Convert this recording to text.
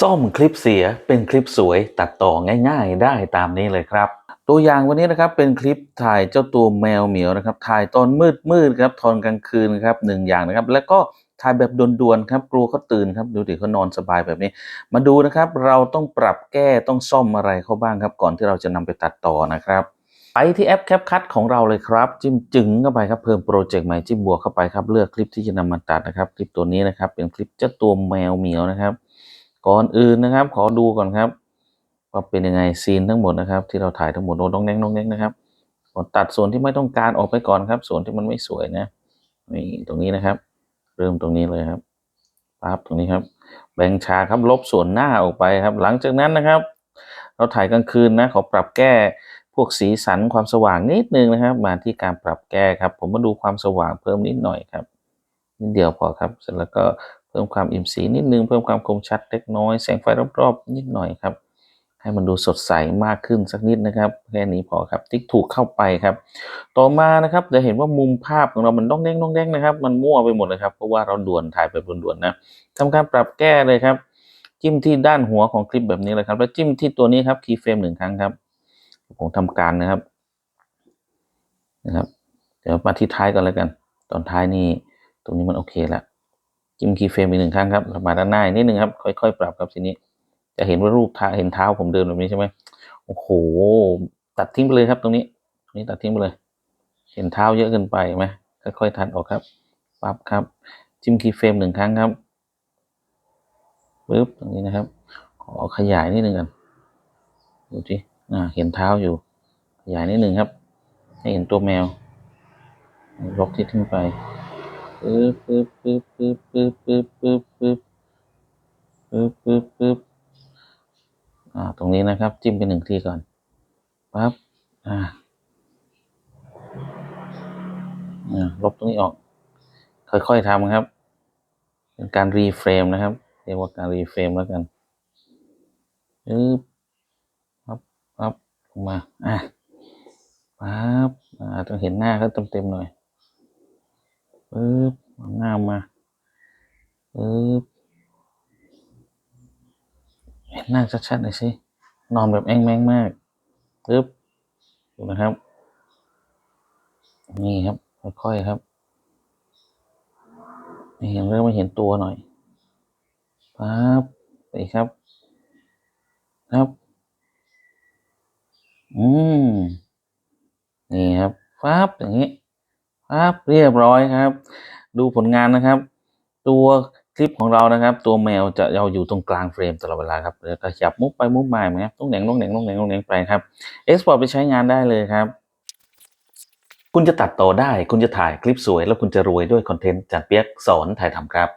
ซ่อมคลิปเสียเป็นคลิปสวยตัดต่อง่าย ๆ ได้ตามนี้เลยครับ ตัวอย่างวันนี้นะครับเป็นคลิปถ่ายเจ้าตัวแมวเหมียวนะครับ ถ่ายตอนมืดมืดๆครับตอนกลางคืนครับหนึ่งอย่างนะครับ แล้วก็ถ่ายแบบด่วนๆครับกลัวเขาตื่นครับดูดิเขานอนสบายแบบนี้ มาดูนะครับ เราต้องปรับแก้ต้องซ่อมอะไรเขาบ้างครับ ก่อนที่เราจะนำไปตัดต่อนะครับไปที่แอป CapCut ของเราเลยครับ จิ้มจึงเข้าไปครับเพิ่มโปรเจกต์ใหม่จิ้มบวกเข้าไปครับเลือกคลิปที่จะนำมาตัดนะครับ คลิปตัวนี้นะครับเป็นคลิปเจ้าตัวแมวเหมียวนะครับ ก่อนอื่นนะครับ ขอดูก่อนครับว่าเป็นยังไงซีนทั้งหมดนะครับ ที่เราถ่ายทั้งหมดโน้องแนงน้องแน่งนะครับตัดส่วนที่ไม่ต้องการออกไปก่อนครับ ส่วนที่มันไม่สวยนะนี่ตรงนี้นะครับ เริ่มตรงนี้เลยครับปั๊บตรงนี้ครับ แบ่งฉากครับลบส่วนหน้าออกไปครับ หลังจากนั้นนะครับ เราถ่ายกลางคืนนะขอปรับแก้พวกสีสันความสว่างนิดนึงนะครับ มาที่การปรับแก้ครับ ผมมาดูความสว่างเพิ่มนิดหน่อยครับนิดเดียวพอครับ เสร็จแล้วก็ เพิ่มความอิ่มสีนิดนึง เพิ่มความคมชัดเล็กน้อย แสงไฟรอบๆ นิดหน่อยครับ ให้มันดูสดใสมากขึ้นสักนิดนะครับแค่นี้พอครับติ๊กถูกเข้าไปครับ ต่อมานะครับจะเห็นว่ามุมภาพของเรามันต้องเด้งต้องเด้งนะครับ มันมั่วไปหมดเลยครับเพราะว่าเราด่วนถ่ายแบบด่วนๆนะทำการปรับแก้เลยครับ จิ้มที่ด้านหัวของคลิปแบบนี้เลยครับ แล้วจิ้มที่ตัวนี้ครับคีย์เฟรมหนึ่งครั้งครับผมทำการนะครับนะครับ เดี๋ยวมาที่ท้ายกันแล้วกัน ตอนท้ายนี่ตรงนี้มันโอเคแล้ว จิ้มคีย์เฟรมอีกหนึ่งครั้งครับแล้วมาด้านหน้านิดนึงครับค่อยๆ ปรับครับทีนี้ จะเห็นว่ารูปเท้าเห็นเท้าผมเดินแบบนี้ใช่ไหมโอ้โห ตัดทิ้งไปเลยครับตรงนี้ตรงนี้ตัดทิ้งไปเลย เห็นเท้าเยอะเกินไปไหมค่อยๆ ทัดออกครับปรับครับ จิ้มคีย์เฟรมหนึ่งครั้งครับปึ๊บตรงนี้นะครับ ขอขยายนิดนึงกันดูสิอ่เห็นเท้าอยู่ ขยายนิดนึงครับ ให้เห็นตัวแมวลบที่ทิ้งไป ปึ๊บปึ๊บปึ๊บปึ๊บปึ๊บปึ๊บปึ๊บปึ๊บปึ๊บปึ๊บปึ๊บอ่าตรงนี้นะครับจิ้มไปหนึ่งทีก่อนปั๊บอ่าลบตรงนี้ออก ค่อยๆทำครับ เป็นการรีเฟรมนะครับ เรียกว่าการรีเฟรมแล้วกันปึ๊บปั๊บปั๊บลงมาอะปั๊บอ่าต้องเห็นหน้าเขาเต็มๆหน่อยปึ๊บ หน้ามาปึ๊บเห็นหน้าชัดๆหน่อยสิ นอนแบบแองแมงมากปึ๊บดูนะครับ นี่ครับ ค่อยๆครับไม่เห็นเริ่มไม่เห็นตัวหน่อยปั๊บไปอีกครับ ครับ อืม นี่ครับปั๊บอย่างนี้ปั๊บเรียบร้อยครับ ดูผลงานนะครับ ตัวคลิปของเรานะครับ ตัวแมวจะเราอยู่ตรงกลางเฟรมตลอดเวลาครับแล้วก็ขยับมุกไปมุกมาไหมครับต้องแหน่งต้องแหน่งต้องแหน่งต้องแหน่งไปครับเอ็กซ์พอร์ตไปใช้งานได้เลยครับ คุณจะตัดต่อได้ คุณจะถ่ายคลิปสวย แล้วคุณจะรวยด้วยคอนเทนต์จากเปียกสอนถ่ายทำครับ